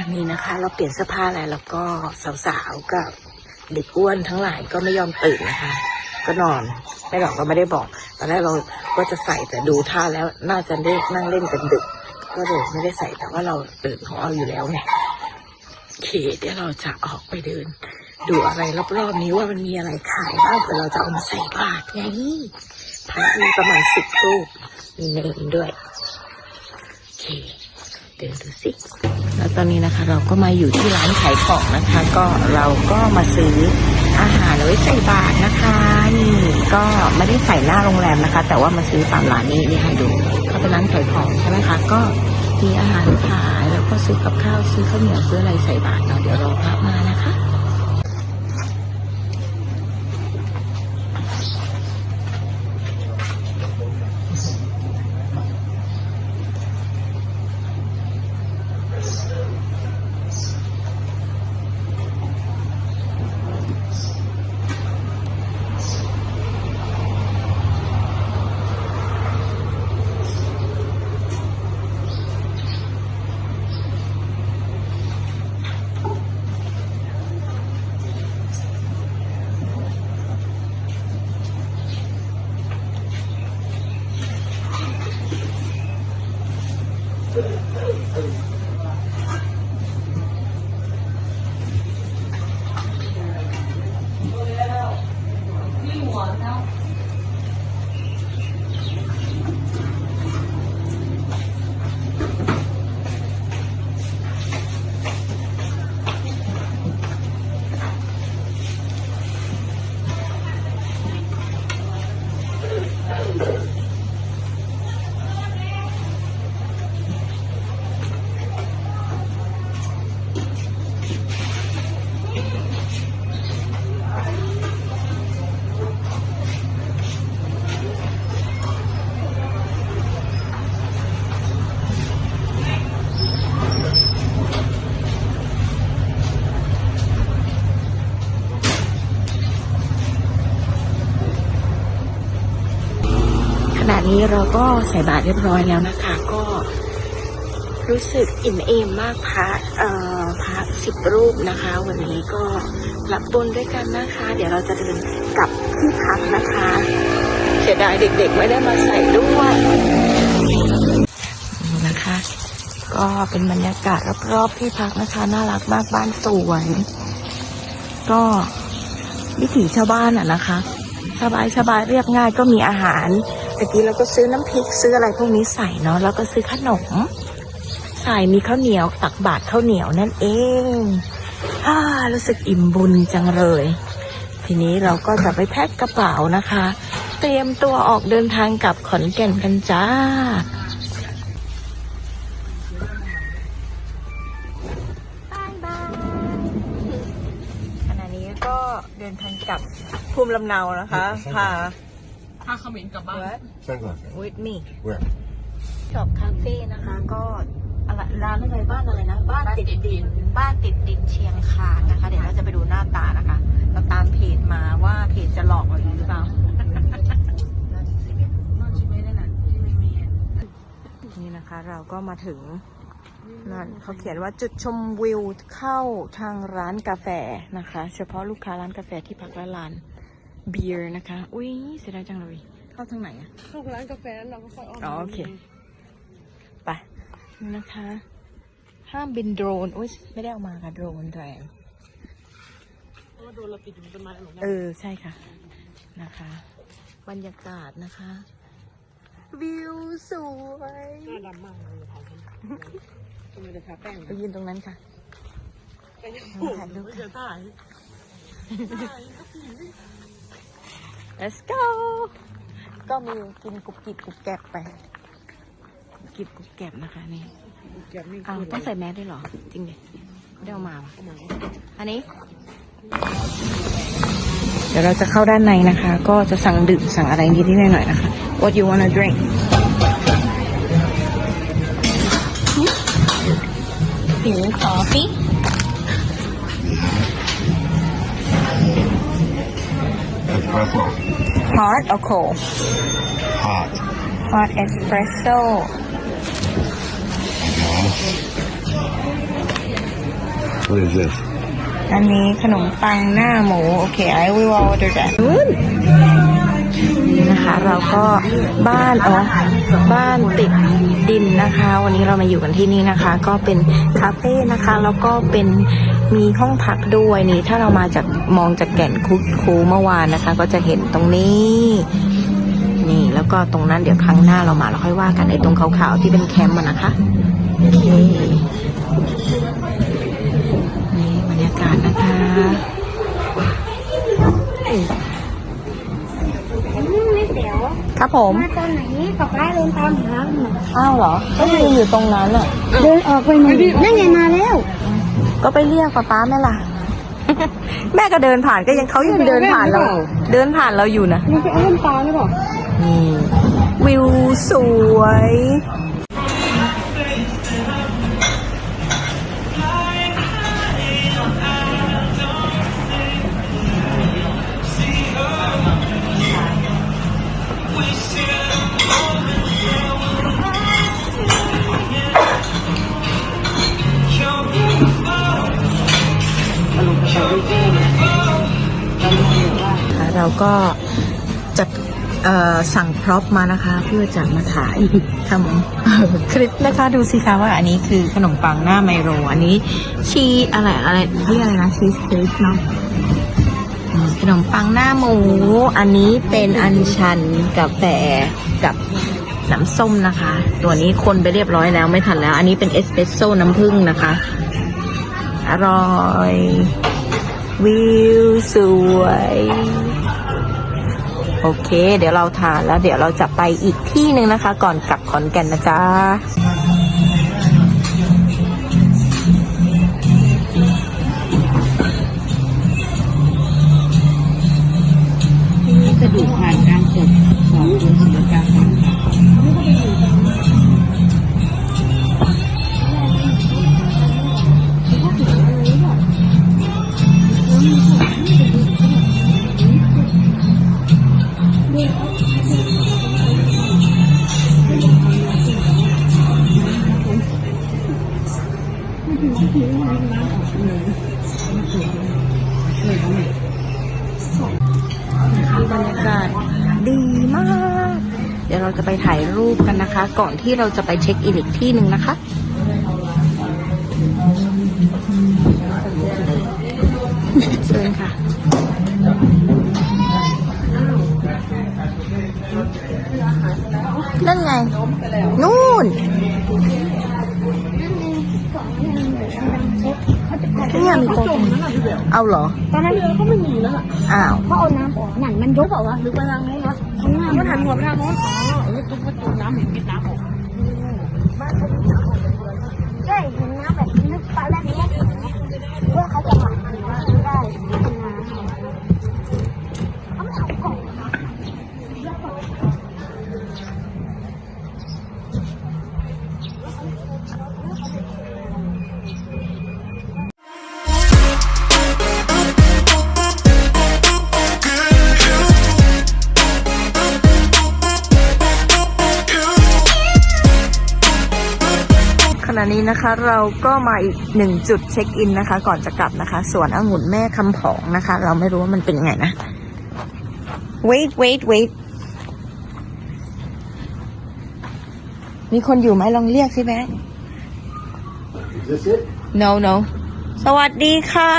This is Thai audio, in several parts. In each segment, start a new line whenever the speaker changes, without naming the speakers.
วันนี้นะคะ เราเปลี่ยนเสื้อผ้าแล้วแล้วก็สาวๆกับเด็กอ้วนทั้งหลายก็ไม่ยอมตื่นนะคะ ก็นอนไม่หรอกก็ไม่ได้บอกตอนแรกเราก็จะใส่แต่ดูท่าแล้วน่าจะได้นั่งเล่นกันดึก ก็เลยไม่ได้ใส่แต่ว่าเราตื่นของเราอยู่แล้วไงโอเคเดี๋ยวเราจะออกไปเดิน ดูอะไรรอบๆนี้ว่ามันมีอะไรขายบ้างเผื่อเราจะเอามาใส่บาตรไงพระมีประมาณสิบรูปมีเนรด้วยโอเคเดินดูสิ ตอนนี้นะคะ เราก็มาอยู่ที่ร้านขายของนะคะ ก็เราก็มาซื้ออาหารไว้ใส่บาตรนะคะนี่ก็ไม่ได้ใส่หน้าโรงแรมนะคะ แต่ว่ามาซื้อตามร้านนี้นี่ให้ดูเขาเป็นร้านขายของใช่ไหมคะก็มีอาหารขายแล้วก็ซื้อกับข้าวซื้อข้าวเหนียวซื้ออะไรใส่บาตรเนาะเดี๋ยวรอพระมานะคะ Thank you. ณะนี้เราก็ใส่บาตรเรียบร้อยแล้วนะคะ ก็รู้สึกอิ่มเอมมากพระเอ่อพระสิบรูปนะคะ วันนี้ก็รับบนด้วยกันนะคะ เดี๋ยวเราจะเดินกลับที่พักนะคะเสียดายเด็กๆไม่ได้มาใส่ด้วยนะคะ ก็เป็นบรรยากาศรอบๆที่พักนะคะน่ารักมากบ้านสวยก็วิถีชาวบ้านอะนะคะ สบายสบายเรียบง่ายก็มีอาหาร ตะกี้เราก็ซื้อน้ำพริกซื้ออะไรพวกนี้ใส่เนาะแล้วก็ซื้อขนม ใส่มีข้าวเหนียวตักบาตรข้าวเหนียวนั่นเองอ่ารู้สึกอิ่มบุญจังเลย ทีนี้เราก็จะไปแพ็คกระเป๋านะคะ เตรียมตัวออกเดินทางกลับขอนแก่นกันจ้าบายบายขณะนี้ก็เดินทางกลับภูมิลำเนานะคะพา
พาเขมิ้นกลับบ้าน
Sunglasses.
with me
Where?
ช็อปคาเฟ่นะคะก็อะไรร้านอะไรบ้านอะไรนะ บ้านติดดิน บ้านติดดินเชียงคานนะคะ เดี๋ยวเราจะไปดูหน้าตานะคะ เราตามเพจมาว่าเพจจะหลอกเราอยู่หรือเปล่า นี่นะคะ เราก็มาถึงนั่นเขาเขียนว่าจุดชมวิวเข้าทางร้านกาแฟนะคะ เฉพาะลูกค้าร้านกาแฟที่พักและร้าน เบียร์นะคะ อุ้ยเสียดายจังเลย เข้าทางไหนอะ
เข้าร้านกาแฟแล้วเราก็ค่อยอ้อม
อ๋อโอเคไปนี่นะคะ ห้ามบินโดรนอุ้ยไม่ได้เอามาค่ะโดรนแรง
เพราะว่าโดนเราติดอยู่บนต้นไม้หลง
เออใช่ค่ะนะคะ บรรยากาศนะคะ วิวสวย
หน้าดำมากเลยถ่ายกันทำไมจะทาแป้ง
ไปยืนตรงนั้นค่ะ
ไปยัง
ถ่ายรูป
ไม่จะถ่าย
let's go ก็มีกินกุบกิบกุบแกบไปกุบกิบกุบแกบนะคะนี่
เก็บนี่
อ้าวต้องใส่แมสด้วยเหรอ จริงดิไม่ได้เอามาว่ะอันนี้ เดี๋ยวเราจะเข้าด้านในนะคะ ก็จะสั่งดื่มสั่งอะไรนิดนิดหน่อยๆนะคะ What you wanna drink Pink coffee
Espresso.
hot or cold
Hot.
hot espresso
Yes. What is this?
อันนี้ขนมปังหน้าหมู โอเค I will order that นี่นะคะ เราก็บ้านอ๋อบ้านติดดินนะคะ วันนี้เรามาอยู่กันที่นี่นะคะ ก็เป็นคาเฟ่นะคะ แล้วก็เป็น มีห้องพักด้วยนี่ ถ้าเรามาจากมองจากแก่นคุกคูเมื่อวานนะคะ ก็จะเห็นตรงนี้ นี่แล้วก็ตรงนั้นเดี๋ยวครั้งหน้าเรามาเราค่อยว่ากันไอ้ตรงขาวๆที่เป็นแคมป์อะนะคะโอเคนี่บรรยากาศนะคะ
ไม่เดี๋ยว
ครับผม
มาตอนไหนป๊าป๊าเดินตามหาหนู
อ้าวเหรอก็ยืนอยู่ตรงนั้นอะ
เดินออกไปหน่อยนั่นไงมาแล้ว
ก็ไปเรียกป้าป้าแม่ล่ะ แม่ก็เดินผ่านก็ยังเขายังเดินผ่านเรา เดินผ่านเราอยู่นะ
มันจะเอาเล่นปลาหรือเปล่า
นี่วิวสวย เราก็จัดสั่งพร็อพมานะคะ เพื่อจะมาถ่ายทำคลิปนะคะดูสิคะว่าอันนี้คือขนมปังหน้าไมโร อันนี้ชีอะไรอะไรเรียกอะไรนะชีสเค้กเนาะขนมปังหน้าหมู อันนี้เป็นอันชันกาแฟกับน้ำส้มนะคะ ตัวนี้คนไปเรียบร้อยแล้วไม่ทันแล้ว อันนี้เป็นเอสเปรสโซ่น้ำผึ้งนะคะ อร่อย วิวสวย โอเค เดี๋ยวเราทานแล้วเดี๋ยวเราจะไปอีกที่หนึ่งนะคะ ก่อนกลับขอนแก่นนะจ๊ะ
สะดวกผ่านการจดของตัวศิลปากรค่ะ
กันนะคะก่อนที่เราจะไปเช็คอินอีกที่หนึ่งนะคะเชิญค่ะนั่นไง นู่นเนี่ยมีโต๊ะตรงนี้เอาเหรอ
ตอนนั้นเรือก็ไม่มีแล้วอะ
อ้าว
เพราะเอาน้ำออกนั่นมันยกออกวะหรือไปทางโน้นวะข้างหน้า
ก็
มัน
หันหัวไปทางโน้นอ๋อเออ ตุ๊กตุ๊กน้ำเห็นกิ
นน้ำออก
ณะนี้นะคะเราก็มาอีกหนึ่งจุดเช็คอินนะคะ ก่อนจะกลับนะคะสวนองุ่นแม่คำผองนะคะ เราไม่รู้ว่ามันเป็นไงนะ wait wait wait มีคนอยู่ไหมลองเรียกสิแม่
Is this it?
no no สวัสดีค่ะ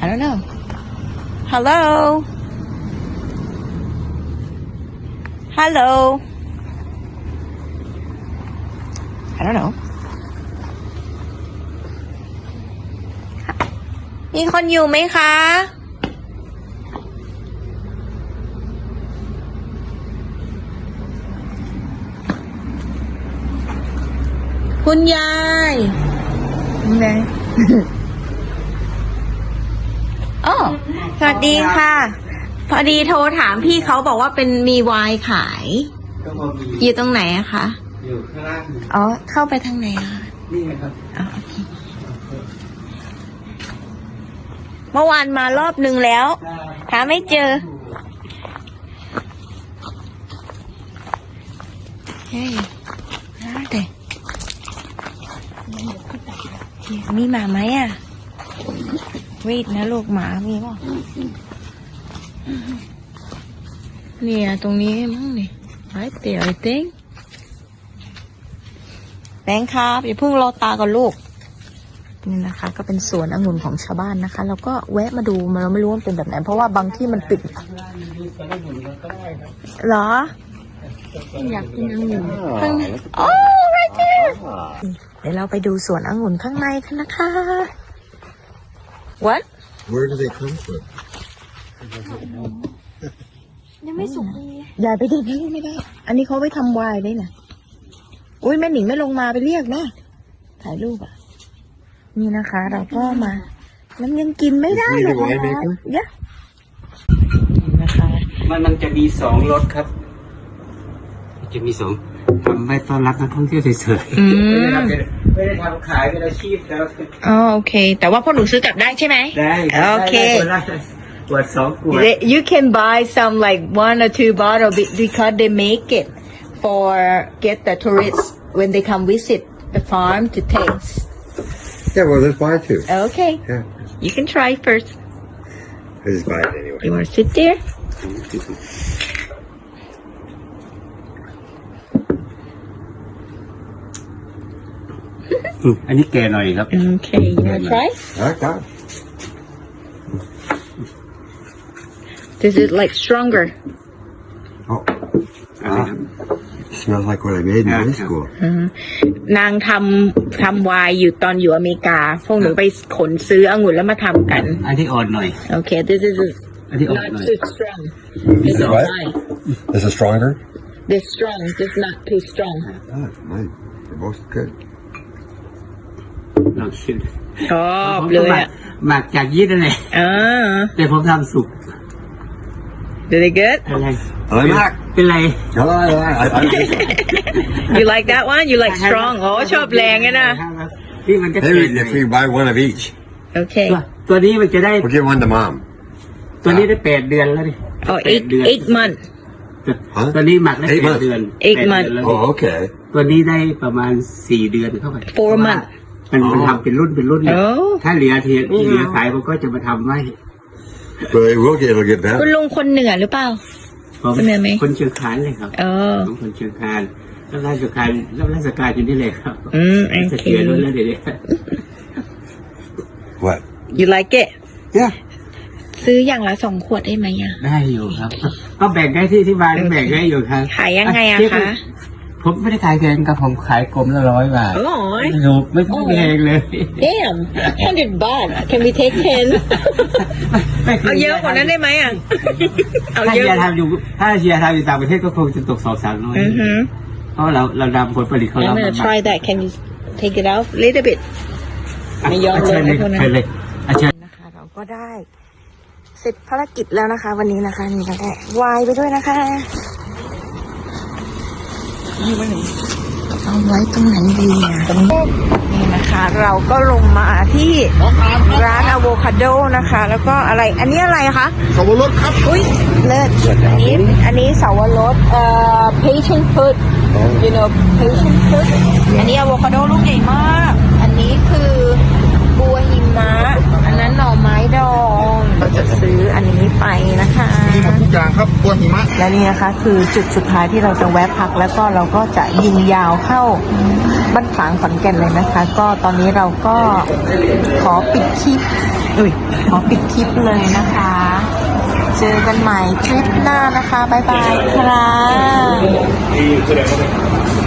I don't know hello hello I don't know มีคนอยู่ไหมคะ คุณยายคุณยายโอ้สวัสดีค่ะ พอดีโทรถามพี่เขาบอกว่าเป็นมีไวน์ขาย
ก็พอมี
อยู่ตรงไหนอะคะ
อยู่ข้างล่าง
อ๋อ เข้าไปทางไหนอะคะ
นี่ไงครับ
อ๋อโอเคเมื่อวานมารอบนึงแล้ว หาไม่เจอเฮ้ยน่าเด็มีหมาไหมอะวีดนะลูกหมามีป่ะเนี่ยตรงนี้มั้งนี่ไว้เตี๋ยวไอ้เต้ง แบงค์ครับอย่าเพิ่งรอตาก่อนลูกนี่นะคะ ก็เป็นสวนองุ่นของชาวบ้านนะคะ แล้วก็แวะมาดูมันเราไม่รู้ว่ามันเป็นแบบไหน เพราะว่าบางที่มันปิดเหรอ
อยากกินองุ่น
ข้างในโอ้ right there เดี๋ยวเราไปดูสวนองุ่นข้างในกันนะคะ what
Where do they come from?
ยังไม่สุกดี
อย่าไปดูนี่ไม่ได้ อันนี้เขาไว้ทำไวน์ได้นะ อุ้ยแม่หนิงไม่ลงมาไปเรียกนะถ่ายรูปอะ นี่นะคะ เราก็มา มันยังกินไม่ได้เลย
Is he the winemaker?
ยะนี่นะคะ
มันมันจะมีสองรถครับจะมีสองทำให้ต้อนรับนักท่องเที่ยวเฉย
อื
ๆไม่ได้
ม
ทำเป็นไม่ได้ทำขายเป็นอาชีพแล้ว
อ๋อโอเค แต่ว่าพวกหนูซื้อกลับได้ใช่ไหม
ได้
โอเค
ได้ได้ได้ขวดสองขวด
They- You can buy some like one or two bottle be- because they make it for get the tourists when they come visit the farm to taste.
Yeah, well, let's buy two.
Okay,
Yeah,
you can try first.
let's buy it anyway.
You want to sit there?
อืมอันนี้แก่หน่อยครับ
Okay, you want to try?
Okay.
This is like stronger.
Smells like what I made in
Yeah,
high
yeah.
school.
นางทำทำไวน์อยู่ตอนอยู่อเมริกา พวกหนูไปขนซื้อองุ่นแล้วมาทำกัน
อันที่อ่อนหน่อย
Okay, this is
อันที่อ่อน
not
หน่อย
too strong. This is
What?
wine.
Is it stronger?
This strong, this not too strong.
Oh, mine. They're both good.
ลองชิม
ชอบ
ผม
เล
ก็
ย
หมัก
อะ
หมักจากยีสต์นั่นแหละ
อ่า
แต่ผมทำสุก
Did it good?
อะไร
I'm back.
เป็นไร
Hello, hello. I, I,
You like that one? You like strong? อ๋อชอบแรงอะนะ
นี่มันก็
maybe if we buy one of each,
Okay.
ตัวตัวนี้มันจะได้
we'll give one to mom.
ตัวนี้ได้แปดเดือนแล้วดิ
Oh,
แปด
eight
เดือน
eight month.
ฮะ
ตัวนี้หมักได้
Eight
แปด
months
เดือน
Eight
แปด
months
เดือนแล้ว
Oh, okay.
ตัวนี้ได้ประมาณสี่เดือนเข้าไป
Four months
มันมันทำเป็นรุ่นเป็นรุ่นเนี่ย
โอ้
ถ้าเหลือเทียนเหลือขายผมก็จะมาทำไว้
But it will get, it'll get
คุณ
better.
ลุงคนเหนือหรือเปล่า
ผม
เป็นไงไหม
คนเชียงคานเลยครับ
เออ
ผมคนเชียงคานรับราชการรับราชการอยู่นี่เลยครับ
อืมโอ
เส
เค
ถียรแล้วเดี๋ยวนี้
What?
You like it
Yeah.
ซื้ออย่างละสองขวดได้ไหมอะ
ได้อยู่ครับ ก็แบ่งได้ที่ที่บ้านแบ่งได้อยู่ครับ
ขายยังไงอะคะ
ผมไม่ได้ขายแพงครับผมขายกลมละร้อยบาท
โอ้ย
ถูกไม่ต้องแพงเลย
Damn, hundred baht. Can we take ten? เอาเยอะกว่านั้นได้ไหมอะ เอา
ถ้า
เย
เชีย
อะ
ร์ทำอยู่ถ้าเชียร์ทำอยู่ต่างประเทศก็คงจะตกสองสามร้อย
อือฮึ
เพราะเราเราดำผลผลิตของ
I'm
เรา
gonna
มา
try that. Can you take it out a little bit? ไม่ยอมเลย
เชิญเลย
ไอ้พวกนั้น
เชิญเลยอะเชิญ
นะคะเราก็ได้ เสร็จภารกิจแล้วนะคะ วันนี้นะคะนี่ก็ได้วายไปด้วยนะคะ เอาไว้ตรงไหนดีอะตรงนี้นี่นะคะ เราก็ลงมาที่ร้านอะโวคาโดนะคะ แล้วก็อะไร อันนี้อะไรคะ
สวรสครับ
อุ้ยเลิศอันนี้อันนี้สาวรสเอ่อ patient fruit you know patient fruit อันนี้อะโวคาโดลูกใหญ่มาก อันนี้คือบัวหิมะอันนั้นหน่อไม้ดอง เราจะซื้ออันนี้ไปนะคะ
มีหมดทุกอย่างครับบัวหิมะ
และนี่นะคะ คือจุดสุดท้ายที่เราจะแวะพักแล้วก็เราก็จะยิงยาวเข้าบ้านฝางขอนแก่นเลยนะคะ ก็ตอนนี้เราก็ขอปิดคลิปอุ้ยขอปิดคลิปเลยนะคะ เจอกันใหม่คลิปหน้านะคะ บ๊ายบายครับ